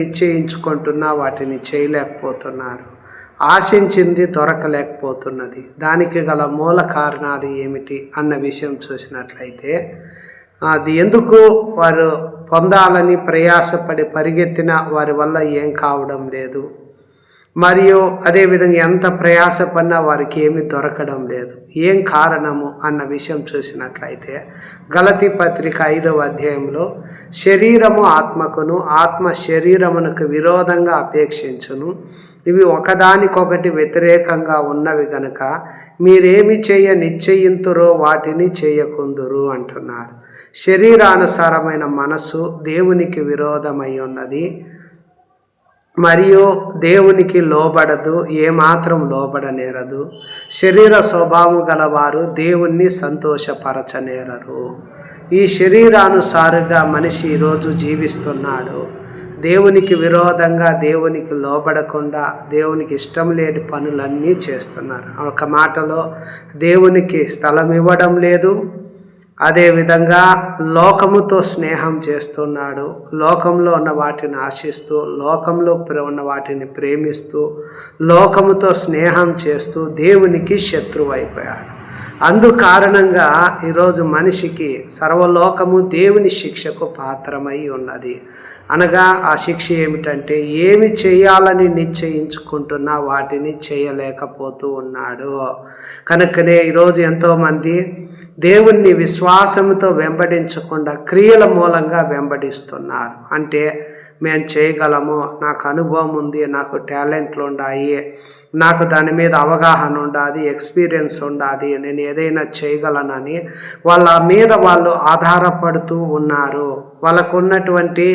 నిశ్చయించుకుంటున్నా వాటిని చేయలేకపోతున్నారు. ఆశించింది దొరకలేకపోతున్నది. దానికి గల మూల కారణాలు ఏమిటి అన్న విషయం చూసినట్లయితే అది ఎందుకు వారు పొందాలని ప్రయాసపడి పరిగెత్తిన వారి వల్ల ఏం కావడం లేదు. మరియు అదేవిధంగా ఎంత ప్రయాసపడినా వారికి ఏమీ దొరకడం లేదు. ఏం కారణము అన్న విషయం చూసినట్లయితే గలతి పత్రిక ఐదవ అధ్యాయంలో శరీరము ఆత్మకును ఆత్మ శరీరమునకు విరోధంగా అపేక్షించును. ఇవి ఒకదానికొకటి వ్యతిరేకంగా ఉన్నవి గనుక మీరేమి చేయ నిశ్చయింతురో వాటిని చేయకుందురు అంటున్నారు. శరీరానుసారమైన మనస్సు దేవునికి విరోధమై ఉన్నది. మరియు దేవునికి లోబడదు ఏమాత్రం లోబడనేరదు. శరీర స్వభావం గలవారు దేవుణ్ణి సంతోషపరచనేరరు. ఈ శరీరానుసారుగా మనిషి ఈరోజు జీవిస్తున్నాడు. దేవునికి విరోధంగా దేవునికి లోబడకుండా దేవునికి ఇష్టం లేని పనులన్నీ చేస్తున్నారు. ఒక మాటలో దేవునికి స్థలం ఇవ్వడం లేదు అదేవిధంగా లోకముతో స్నేహం చేస్తున్నాడు. లోకంలో ఉన్న వాటిని ఆశిస్తూ లోకంలో ఉన్న వాటిని ప్రేమిస్తూ లోకముతో స్నేహం చేస్తూ దేవునికి శత్రువు అయిపోయాడు. అందు కారణంగా ఈరోజు మనిషికి సర్వలోకము దేవుని శిక్షకు పాత్రమై ఉన్నది. అనగా ఆ శిక్ష ఏమిటంటే ఏమి చేయాలని నిశ్చయించుకుంటున్నా వాటిని చేయలేకపోతూ ఉన్నాడు. కనుకనే ఈరోజు ఎంతోమంది దేవుణ్ణి విశ్వాసంతో వెంబడించకుండా క్రియల మూలంగా వెంబడిస్తున్నారు. అంటే మేము చేయగలము. నాకు అనుభవం ఉంది నాకు టాలెంట్లు ఉన్నాయి నాకు దాని మీద అవగాహన ఉండాది ఎక్స్పీరియన్స్ ఉండాలి నేను ఏదైనా చేయగలనని వాళ్ళ మీద వాళ్ళు ఆధారపడుతూ ఉన్నారు. వాళ్ళకు ఉన్నటువంటి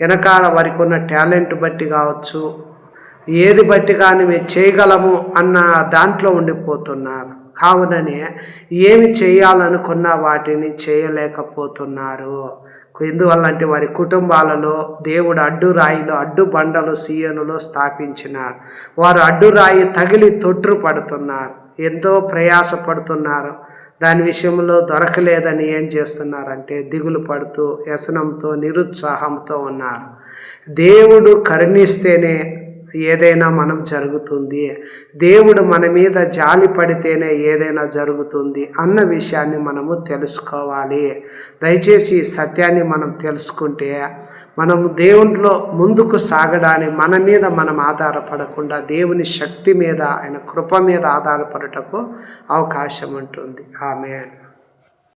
వెనకాల వారికి ఉన్న టాలెంట్ బట్టి కావచ్చు ఏది బట్టి కానీ మేము చేయగలము అన్న దాంట్లో ఉండిపోతున్నారు. కావుననే ఏమి చేయాలనుకున్న వాటిని చేయలేకపోతున్నారు. ఎందువల్ల అంటే వారి కుటుంబాలలో దేవుడు అడ్డు రాయిలో అడ్డు బండలు సీయనులో స్థాపించినారు. వారు అడ్డు రాయి తగిలి తొట్టు పడుతున్నారు. ఎంతో ప్రయాసపడుతున్నారు. దాని విషయంలో దొరకలేదని ఏం చేస్తున్నారంటే దిగులు పడుతూ వ్యసనంతో నిరుత్సాహంతో ఉన్నారు. దేవుడు కరుణిస్తేనే ఏదైనా మనం జరుగుతుంది. దేవుడు మన మీద జాలి పడితేనే ఏదైనా జరుగుతుంది అన్న విషయాన్ని మనము తెలుసుకోవాలి. దయచేసి ఈ సత్యాన్ని మనం తెలుసుకుంటే మనము దేవునిలో ముందుకు సాగడానికి మన మీద మనం ఆధారపడకుండా దేవుని శక్తి మీద ఆయన కృప మీద ఆధారపడటకు అవకాశం ఉంటుంది. ఆమె